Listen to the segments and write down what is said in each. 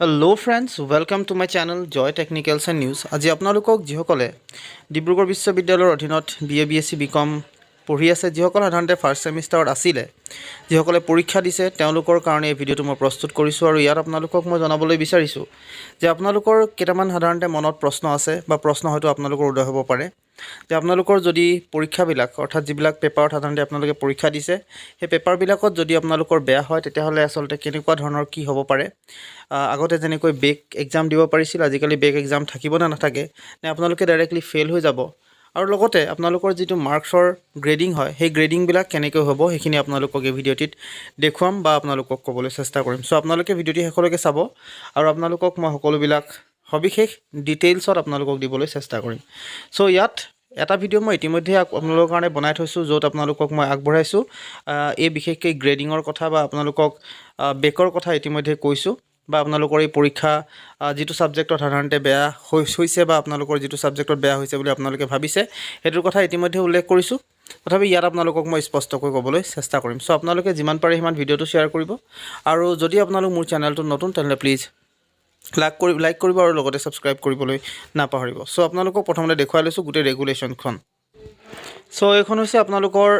Hello' friends welcome to my channel Joy technicals and news আজি আপোনালোকক যিসকলে ডিব্ৰুগড় বিশ্ববিদ্যালয়ৰ অধীনত B A B S C B com পঢ়ি আছে, যিসকল সাধাৰণতে ফাৰ্ষ্ট ছেমিষ্টাৰত আছিলে, যিসকলে পৰীক্ষা দিছে, তেওঁলোকৰ কাৰণে এই ভিডিঅ'টো মই প্ৰস্তুত কৰিছোঁ আৰু ইয়াত আপোনালোকক মই জনাবলৈ বিচাৰিছোঁ যে আপোনালোকৰ কেইটামান সাধাৰণতে মনত প্ৰশ্ন আছে বা প্ৰশ্ন হয়তো আপোনালোকৰ উদয় হ'ব পাৰে। যে আপোনালোকৰ যদি পৰীক্ষাবিলাক, অৰ্থাৎ যিবিলাক পেপাৰত সাধাৰণতে আপোনালোকে পৰীক্ষা দিছে, সেই পেপাৰবিলাকত যদি আপোনালোকৰ বেয়া হয়, তেতিয়াহ'লে আচলতে কেনেকুৱা ধৰণৰ কি হ'ব পাৰে? আগতে যেনেকৈ বেক এক্সাম দিব পাৰিছিল, আজিকালি বেক এক্সাম থাকিব নে নাথাকে, নে আপোনালোকে ডাইৰেক্টলি ফেইল হৈ যাব? আৰু লগতে আপোনালোকৰ যিটো মাৰ্কছৰ গ্ৰেডিং হয়, সেই গ্ৰেডিংবিলাক কেনেকৈ হ'ব, সেইখিনি আপোনালোকক এই ভিডিঅ'টিত দেখুৱাম বা আপোনালোকক ক'বলৈ চেষ্টা কৰিম। চ' আপোনালোকে ভিডিঅ'টি শেষলৈকে চাব আৰু আপোনালোকক মই সকলোবিলাক সবিশেষ ডিটেইলছত আপোনালোকক দিবলৈ চেষ্টা কৰিম। চ' ইয়াত এটা ভিডিঅ' মই ইতিমধ্যে আপ- আপোনালোকৰ কাৰণে বনাই থৈছোঁ, য'ত আপোনালোকক মই আগবঢ়াইছোঁ। এই বিশেষকৈ গ্ৰেডিঙৰ কথা বা আপোনালোকক বেকৰ কথা ইতিমধ্যে কৈছোঁ বা আপোনালোকৰ এই পৰীক্ষা যিটো ছাবজেক্টত সাধাৰণতে বেয়া হৈছে বা আপোনালোকৰ যিটো ছাবজেক্টত বেয়া হৈছে বুলি আপোনালোকে ভাবিছে, সেইটোৰ কথা ইতিমধ্যে উল্লেখ কৰিছোঁ। তথাপি ইয়াত আপোনালোকক মই স্পষ্টকৈ ক'বলৈ চেষ্টা কৰিম। চ' আপোনালোকে যিমান পাৰে সিমান ভিডিঅ'টো শ্বেয়াৰ কৰিব। আৰু যদি আপোনালোক মোৰ চেনেলটোত নতুন, তেনেহ'লে প্লিজ লাইক কৰি লাইক কৰিব আৰু লগতে ছাবস্ক্ৰাইব কৰিবলৈ নাপাহৰিব। চ' আপোনালোকক প্ৰথমতে দেখুৱাই লৈছোঁ গোটেই ৰেগুলেশ্যনখন চ' এইখন হৈছে আপোনালোকৰ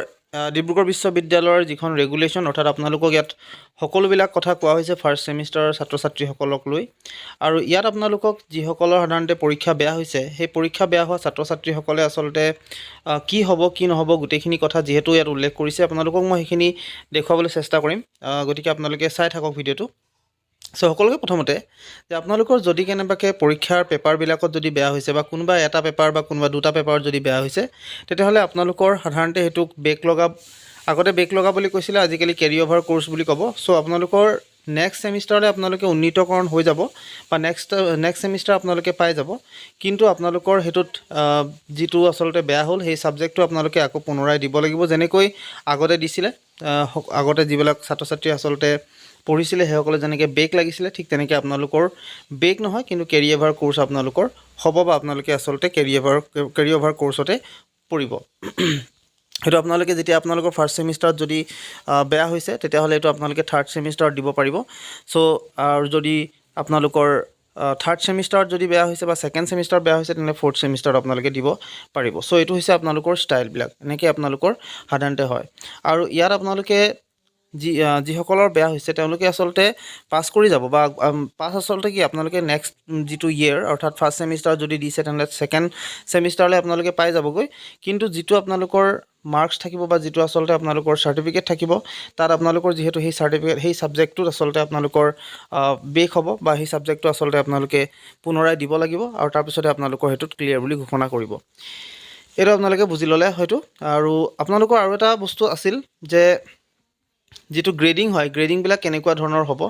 ডিব্ৰুগড় বিশ্ববিদ্যালয়ৰ যিখন ৰেগুলেশ্যন অৰ্থাৎ আপোনালোকক ইয়াত সকলোবিলাক কথা কোৱা হৈছে ফাৰ্ষ্ট ছেমিষ্টাৰৰ ছাত্ৰ ছাত্ৰীসকলক লৈ। আৰু ইয়াত আপোনালোকক যিসকলৰ সাধাৰণতে পৰীক্ষা বেয়া হৈছে, সেই পৰীক্ষা বেয়া হোৱা ছাত্ৰ ছাত্ৰীসকলে আচলতে কি হ'ব, কি নহ'ব, গোটেইখিনি কথা যিহেতু ইয়াত উল্লেখ কৰিছে, আপোনালোকক মই সেইখিনি দেখুৱাবলৈ চেষ্টা কৰিম। গতিকে আপোনালোকে চাই থাকক ভিডিঅ'টো। চ' সকলোকে প্ৰথমতে যে আপোনালোকৰ যদি কেনেবাকৈ পৰীক্ষাৰ পেপাৰবিলাকত যদি বেয়া হৈছে বা কোনোবা এটা পেপাৰ বা কোনোবা দুটা পেপাৰত যদি বেয়া হৈছে, তেতিয়াহ'লে আপোনালোকৰ সাধাৰণতে সেইটোক বেক লগা আগতে বেক লগা বুলি কৈছিলে, আজিকালি কেৰি অভাৰ ক'ৰ্চ বুলি ক'ব। চ' আপোনালোকৰ নেক্সট ছেমিষ্টাৰলৈ আপোনালোকে উন্নীতকৰণ হৈ যাব বা নেক্সট নেক্সট ছেমিষ্টাৰ আপোনালোকে পাই যাব। কিন্তু আপোনালোকৰ সেইটোত যিটো আচলতে বেয়া হ'ল, সেই ছাবজেক্টটো আপোনালোকে আকৌ পুনৰাই দিব লাগিব। যেনেকৈ আগতে দিছিলে আগতে যিবিলাক ছাত্ৰ ছাত্ৰী আচলতে পঢ়িছিলে, সেইসকলে যেনেকৈ বেক লাগিছিলে, ঠিক তেনেকৈ আপোনালোকৰ বেক নহয়, কিন্তু কেৰি অভাৰ ক'ৰ্চ আপোনালোকৰ হ'ব বা আপোনালোকে আচলতে কেৰি অভাৰ কেৰি অভাৰ ক'ৰ্চতে পৰিব সেইটো আপোনালোকে যেতিয়া আপোনালোকৰ ফাৰ্ষ্ট ছেমিষ্টাৰত যদি বেয়া হৈছে, তেতিয়াহ'লে এইটো আপোনালোকে থাৰ্ড ছেমিষ্টাৰত দিব পাৰিব। চ' আৰু যদি আপোনালোকৰ থাৰ্ড ছেমিষ্টাৰত যদি বেয়া হৈছে বা ছেকেণ্ড ছেমিষ্টাৰত বেয়া হৈছে, তেনেহ'লে ফ'ৰ্থ ছেমিষ্টাৰত আপোনালোকে দিব পাৰিব। চ' এইটো হৈছে আপোনালোকৰ ষ্টাইলবিলাক এনেকৈ আপোনালোকৰ সাধাৰণতে হয়। আৰু ইয়াত আপোনালোকে যি যিসকলৰ বেয়া হৈছে, তেওঁলোকে আচলতে পাছ কৰি যাব বা পাছ আচলতে কি, আপোনালোকে নেক্সট যিটো ইয়েৰ অৰ্থাৎ ফাৰ্ষ্ট ছেমিষ্টাৰ যদি দিছে, তেনেহ'লে ছেকেণ্ড ছেমিষ্টাৰলৈ আপোনালোকে পাই যাবগৈ। কিন্তু যিটো আপোনালোকৰ মাৰ্কছ থাকিব বা যিটো আচলতে আপোনালোকৰ চাৰ্টিফিকেট থাকিব, তাত আপোনালোকৰ যিহেতু সেই চাৰ্টিফিকেট সেই ছাবজেক্টটোত আচলতে আপোনালোকৰ বেক হ'ব বা সেই ছাবজেক্টটো আচলতে আপোনালোকে পুনৰাই দিব লাগিব আৰু তাৰপিছতে আপোনালোকৰ সেইটোত ক্লিয়াৰ বুলি ঘোষণা কৰিব। এইটো আপোনালোকে বুজি ল'লে হয়তো। আৰু আপোনালোকৰ আৰু এটা বস্তু আছিল যে যিটো গ্ৰেডিং হয় গ্ৰেডিংবিলাক কেনেকুৱা ধৰণৰ হ'ব?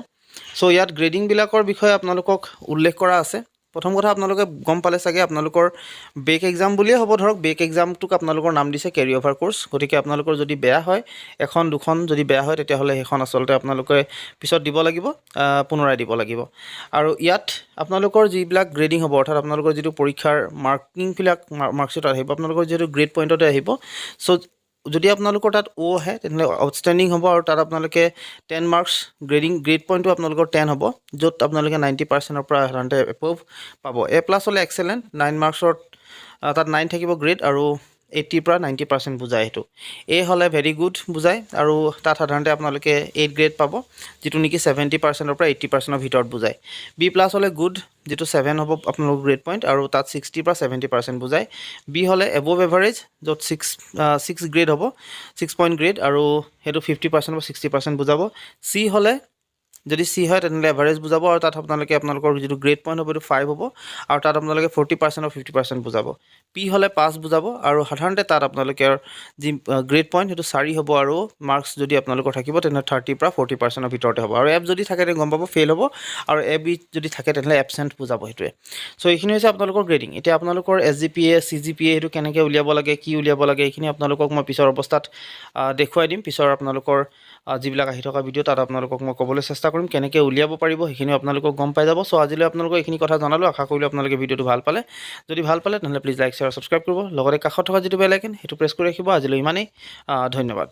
চ' ইয়াত গ্ৰেডিংবিলাকৰ বিষয়ে আপোনালোকক উল্লেখ কৰা আছে। প্ৰথম কথা আপোনালোকে গম পালে চাগে আপোনালোকৰ বেক এক্সাম বুলিয়ে হ'ব। ধৰক বেক এক্সামটোক আপোনালোকৰ নাম দিছে কেৰি অভাৰ ক'ৰ্চ গতিকে আপোনালোকৰ যদি বেয়া হয় এখন দুখন যদি বেয়া হয় তেতিয়াহ'লে সেইখন আচলতে আপোনালোকে পিছত দিব লাগিব পুনৰাই দিব লাগিব। আৰু ইয়াত আপোনালোকৰ যিবিলাক গ্ৰেডিং হ'ব অৰ্থাৎ আপোনালোকৰ যিটো পৰীক্ষাৰ মাৰ্কিংবিলাক মাৰ্কশ্বিট আহিব আপোনালোকৰ যিহেতু গ্ৰেড পইণ্টতে আহিব। চ' যদি আপোনালোকৰ তাত অ' আহে, তেনেহ'লে আউটষ্টেণ্ডিং হ'ব আৰু তাত আপোনালোকে টেন মাৰ্কছ গ্ৰেডিং গ্ৰেড পইণ্টটো আপোনালোকৰ টেন হ'ব, য'ত আপোনালোকে নাইণ্টি পাৰ্চেণ্টৰ পৰা সাধাৰণতে এপ্ৰুভ পাব। এ প্লাছ হ'লে এক্সেলেণ্ট নাইন মাৰ্কছত তাত নাইন থাকিব গ্ৰেড আৰু এইটিৰ পৰা নাইণ্টি পাৰ্চেণ্ট বুজায় সেইটো। এ হ'লে ভেৰি গুড বুজায় আৰু তাত সাধাৰণতে আপোনালোকে এইট গ্ৰেড পাব, যিটো নেকি ছেভেণ্টি পাৰ্চেণ্টৰ পৰা এইটি পাৰ্চেণ্টৰ ভিতৰত বুজায়। বি প্লাছ হ'লে গুড যিটো ছেভেন হ'ব আপোনালোকৰ গ্ৰেড পইণ্ট আৰু তাত ছিক্সটিৰ পৰা ছেভেণ্টি পাৰ্চেণ্ট বুজায়। বি হ'লে এবভ এভাৰেজ য'ত ছিক্স ছিক্স গ্ৰেড হ'ব ছিক্স পইণ্ট গ্ৰেড আৰু সেইটো ফিফটি পাৰ্চেণ্ট বা ছিক্সটি পাৰ্চেণ্ট বুজাব। চি হ'লে যদি চি হয়, তেনেহ'লে এভাৰেজ বুজাব আৰু তাত আপোনালোকে আপোনালোকৰ যিটো গ্ৰেড পইণ্ট হ'ব, এইটো ফাইভ হ'ব আৰু তাত আপোনালোকে ফৰ্টি পাৰ্চেণ্ট আৰু ফিফটি পাৰ্চেণ্ট বুজাব। পি হ'লে পাঁচ বুজাব আৰু সাধাৰণতে তাত আপোনালোকে যি গ্ৰেড পইণ্ট সেইটো চাৰি হ'ব আৰু মাৰ্কছ যদি আপোনালোকৰ থাকিব তেনেহ'লে থাৰ্টিৰ পৰা ফৰ্টি পাৰ্চেণ্টৰ ভিতৰতে হ'ব। আৰু এফ যদি থাকে, তেনে গম পাব ফেইল হ'ব আৰু এ বি যদি থাকে, তেনেহ'লে এবচেণ্ট বুজাব সেইটোৱে। চ' এইখিনি হৈছে আপোনালোকৰ গ্ৰেডিং এতিয়া আপোনালোকৰ S G P A C G P A সেইটো কেনেকৈ উলিয়াব লাগে, কি উলিয়াব লাগে, এইখিনি আপোনালোকক মই পিছৰ অৱস্থাত দেখুৱাই দিম। পিছৰ আপোনালোকৰ যিবিলাক আহি থকা ভিডিঅ' তাত আপোনালোকক মই ক'বলৈ চেষ্টা কৰিম কেনেকৈ উলিয়াব পাৰিব সেইখিনি আপোনালোকক গম পাই যাব। চ' আজিলৈ আপোনালোকক এইখিনি কথা জনালোঁ। আশা কৰিলোঁ আপোনালোকে ভিডিঅ'টো ভালো পালে। যদি ভালো পালে, তেনেহ'লে প্লিজ লাইক শ্বেয়াৰ ছাবস্ক্ৰাইব কৰিব। লগতে কাষত থকা যিটো বেল আইকন সেইটো প্ৰেছ কৰি ৰাখিব। আজিলৈ ইমানেই। ধন্যবাদ।